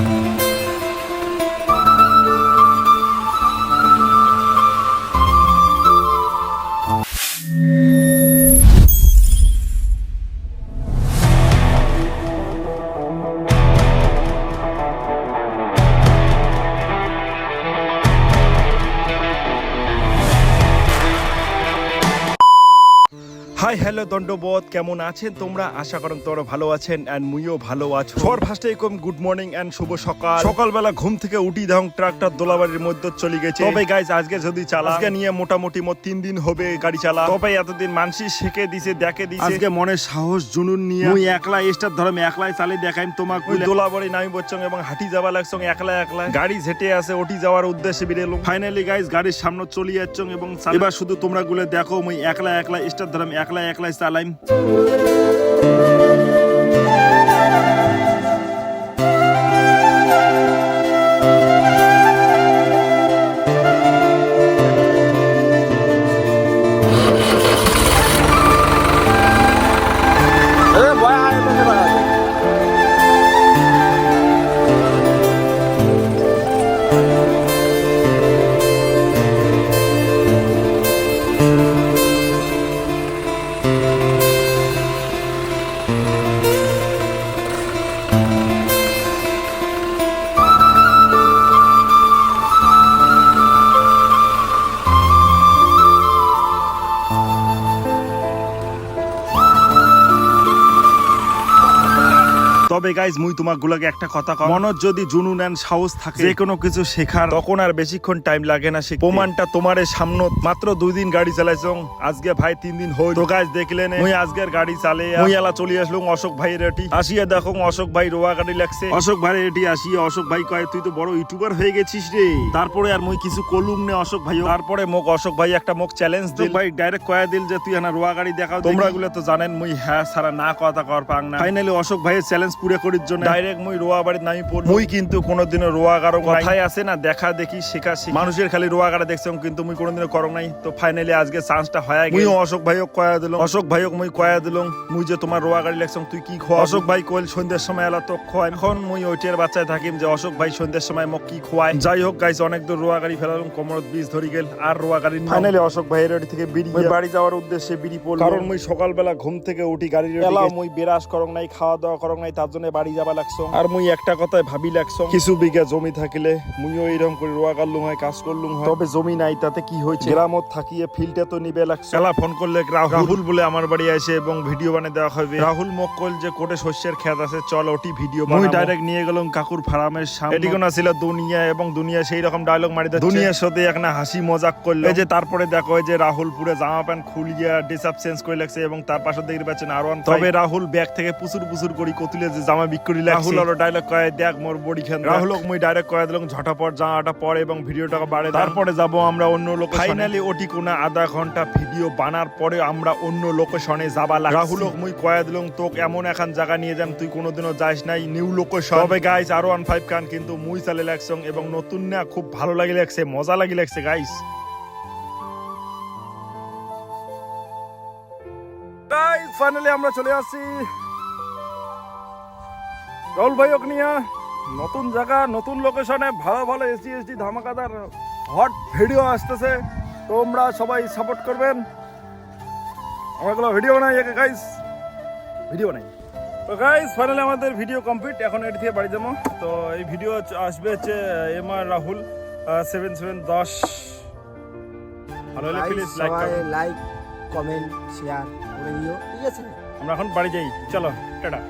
Yeah. Hi hello দণ্ডবোধ কেমন আছেন তোমরা? আশা করেন তোমরা ভালো আছেন এন্ড মুইও ভালো আছো। সর ফার্স্টে কম গুড মর্নিং এন্ড শুভ সকাল। সকালবেলা ঘুম থেকে উঠি দেখুন ট্রাকটার দোলাবাড়ির মধ্যে চলে গেছে। তবে গাইজ আজকে যদি চালা আজকে নিয়ে মোটামুটি মোট তিন দিন হবে গাড়ি চালা তবে এতদিন মানসি শেখে দিছে দেখে দিছে। আজকে মনে সাহস জুনুন নিয়ে মুই একলা স্টার ধরম একলাই চালে দেখাইম তোমাকে দোলাবাড়ি নামি বচ্চং এবং হাঁটি যাবা লাগছং একলা একলা। গাড়ি ঝেটে আছে ওটি যাওয়ার উদ্দেশ্যে বেরিয়ে ফাইনালি গাইজ গাড়ির সামনে চলে যাচ্ছং এবং এবার শুধু তোমরা গুলো দেখো মুই একলা একলা স্টার ধরম একলা একলাই চালাইম। Thank you. তবে গাইজ মুই তোমাক গুলাকে একটা কথা কম মনত যদি জুনুন এন্ড সাহস থাকে। যে কোনো কিছু শেখার। তখন আর বেশিক্ষণ টাইম লাগে না শিখতে প্রমাণটা তোমারে সামনে মাত্র দুই দিন গাড়ি চালাইছং। আজকে ভাই তিন দিন হই তো গাইজ দেখলেন মুই আজকের গাড়ি চালে মুই এলা চলে আসলুম অশোক ভাই রেটি আসিয়া দেখো অশোক ভাই রোয়া গাড়ি লাগছে। অশোক ভাই রেটি আসিয়া অশোক ভাই কয় তুই তো বড় ইউটিউবার হয়ে গেছিস রে। তারপরে আর মুই কিছু কলুম নে অশোক ভাই তারপরে মোক অশোক ভাই একটা মোক চ্যালেঞ্জ দিল। ভাই ডাইরেক্ট কয়া দিল যে তুই না রোয়া গাড়ি দেখাও তোমরা গুলো তো জানেন মুই হ্যাঁ সারা না কথা কর পাং না। ফাইনালি অশোক ভাইয়ের চ্যালেঞ্জ পুরো করার জন্য ডাইরেক্ট মুই রোয়া বাড়ির নামি পড়ল মুই কিন্তু কোনোদিনও রোয়া গারো কথাই আছে না দেখা দেখি শেখা শিখি। মানুষের খালি রোয়া গাড়া দেখছম কিন্তু মুই কোনোদিনও করং নাই। তো ফাইনালি আজকে চান্সটা হয়ে গেল। মুইও অশোক ভাইও কয়া দিলম। অশোক ভাইও মুই কয়া দিলম মুই যে তোমার রোয়া গাড়ি লাগছম তুই কি খোয়া অশোক ভাই কইল সন্ধ্যের সময় এলা তো খোয়াই। এখন মুই ওইটার বাচ্চায় থাকিম যে অশোক ভাই সন্ধ্যের সময় মোক কি খোয়ায়। যাই হোক গাইস অনেক দূর রোয়া গাড়ি ফেলালাম কোমরত বীজ ধরি গেল আর রোয়া গাড়ি ফাইনালি অশোক ভাইয়ের বাড়ি থেকে বিড়ি বাড়ি যাওয়ার উদ্দেশ্যে বিড়ি পড়ল। কারণ মুই সকালবেলা ঘুম থেকে উঠি গাড়ি এলা মুই বেরাস করং নাই খাওয়া দাওয়া করং নাই তার জন্য বাড়ি যাবা লাগছো আর মুই একটা কথাই ভাবি লাগছো কিছু বিঘা জমি থাকিলে মুইও এইরকম করে রোয়া গাল্লুম হয় কাজ করলুম হয়। তবে জমি নাই তাতে কি হয়েছে? গ্রামত থাকিয়ে ফিল্ডে তো নিবে লাগছে এলা ফোন করলে রাহুল বলে আমার বাড়ি আসে এবং ভিডিও বানিয়ে দেওয়া হবে। রাহুল মোক যে কোটে শস্যের খেত আছে চল ওটি ভিডিও মুই ডাইরেক্ট নিয়ে গেলাম কাকুর ফার্মের সামনে। এটি কোনা ছিল দুনিয়া এবং দুনিয়া সেই রকম ডায়লগ মারি দুনিয়ার সাথে একটা হাসি মজাক করল। যে তারপরে দেখো যে রাহুল পুরো জামা প্যান্ট খুলিয়া ডিসাপ চেঞ্জ করে লাগছে এবং তার পাশে দেখতে পাচ্ছেন আরও তবে রাহুল ব্যাগ থেকে পুচুর পুচুর করি কতুলে যে জামা বিক্রি লাগছে রাহুল আরও ডায়লগ কয় দেখ মোর বডি খান রাহুল মুই ডাইরেক্ট কয়ে দিলাম ঝটাপট জামাটা পরে এবং ভিডিওটা বাড়ে তারপরে যাব আমরা অন্য লোক ফাইনালি ওটি কোনা আধা ঘণ্টা ভিডিও বানার পরে আমরা অন্য লোকেশনে যাবা লাগ রাহুল মুই কয়ে দিলাম তোক এমন এখন জায়গা নিয়ে যাম তুই কোনোদিনও যাস নাই নিউ লোকেশন তবে গাইস আরও ওয়ান ফাইভ কান কিন্তু মুই চালে লাগছং এবং নতুন না খুব ভালো লাগি লাগছে মজা লাগি লাগছে গাইস গাইস ফাইনালি আমরা চলে আসছি রাহুল ভাই নিয়া নতুন জায়গা নতুন লোকেশনে ভালো ভালো এসডি এসডি ধামাকাদার হট ভিডিও আসতেছে। তোমরা সবাই সাপোর্ট করবেন। আমাগুলো ভিডিও বানাই একে গাইস ভিডিও বানাই। তো গাইস ফাইনালি আমাদের ভিডিও কমপ্লিট এখন এটি থেকে বাড়ি যাব। তো এই ভিডিও আসবে হচ্ছে M R Rahul seven seven দশ। ভালো হলে প্লিজ লাইক সবাই লাইক কমেন্ট শেয়ার করে দিও। ঠিক আছে? আমরা এখন বাড়ি যাই। চলো টাটা।